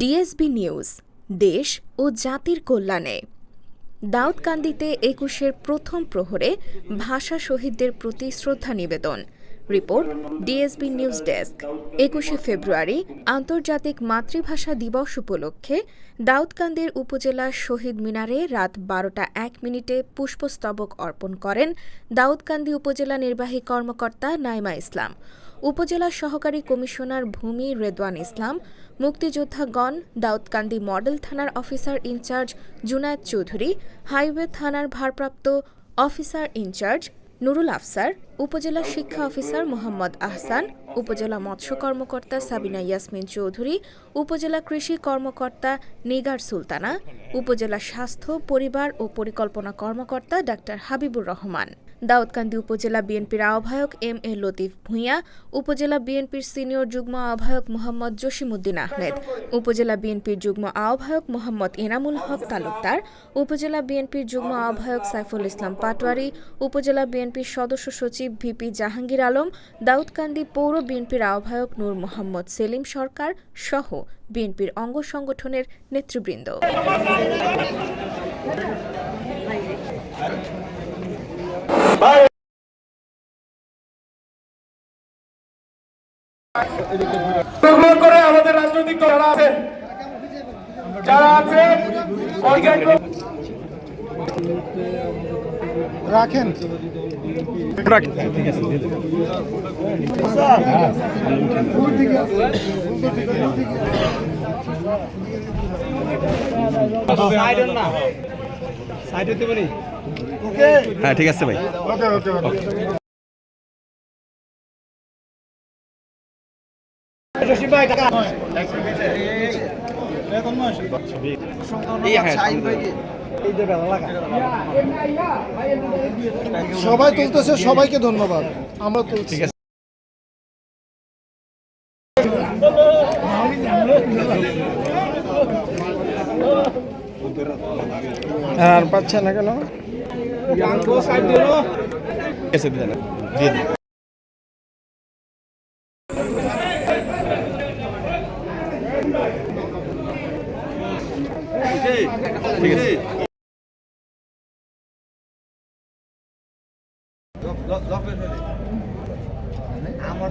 DSB news, দেশ ও জাতির কল্যাণে। দাউদকান্দিতে একুশের প্রথম প্রহরে ভাষা শহীদদের প্রতি শ্রদ্ধা নিবেদন। Report, DSB news desk. একুশে ফেব্রুয়ারি, আন্তর্জাতিক মাতৃভাষা দিবস উপলক্ষে দাউদকান্দির উপজেলা শহীদ মিনারে রাত বারোটা এক মিনিটে পুষ্পস্তবক অর্পণ করেন দাউদকান্দি উপজেলা নির্বাহী কর্মকর্তা নাইমা ইসলাম। উপজেলা সহকারী কমিশনার ভূমি রেদওয়ান ইসলাম, মুক্তিযোদ্ধাগণ, দাউদকান্দি মডেল থানার officer in charge Junayed Chowdhury, highway থানার ভারপ্রাপ্ত অফিসার ইনচার্জ নুরুল আফসার, উপজেলা শিক্ষা অফিসার মোহাম্মদ আহসান, উপজেলা মৎস্য কর্মকর্তা সাবিনা ইয়াসমিন চৌধুরী, উপজেলা কৃষি কর্মকর্তা নিগার সুলতানা, উপজেলা স্বাস্থ্য, পরিবার ও পরিকল্পনা কর্মকর্তা ডাক্তার হাবিবুর রহমান। দাউদকান্দি উপজেলা বিএনপির আহ্বায়ক এম এ লতিফ ভূঁইয়া, উপজেলা বিএনপির সিনিয়র যুগ্ম আহ্বায়ক মোহাম্মদ জসিমউদ্দিন আহমেদ, উপজেলা বিএনপির যুগ্ম আহ্বায়ক মোহাম্মদ এনামুল হক তালুকদার, উপজেলা বিএনপির যুগ্ম আহ্বায়ক সাইফুল ইসলাম পাটোয়ারি, উপজেলা বিএনপির সদস্য সচিব ভিপি জাহাঙ্গীর আলম, দাউদকান্দি পৌর বিএনপির আহ্বায়ক নূর মোহাম্মদ সেলিম সরকার সহ বিএনপির অঙ্গ সংগঠনের নেতৃবৃন্দ। গ্রহণ করে আমাদের রাজনৈতিক দল যারা আছেন যারা আছেন পর্যায়ক্রমে রাখেন। হ্যাঁ ঠিক আছে ভাই। ওকে ওকে ওকে। সবাই তুলতেছে সবাইকে ধন্যবাদ। আমরা তুলছি। ঠিক আছে। আর পাচ্ছে না কেন? ঠিক আছে। আমার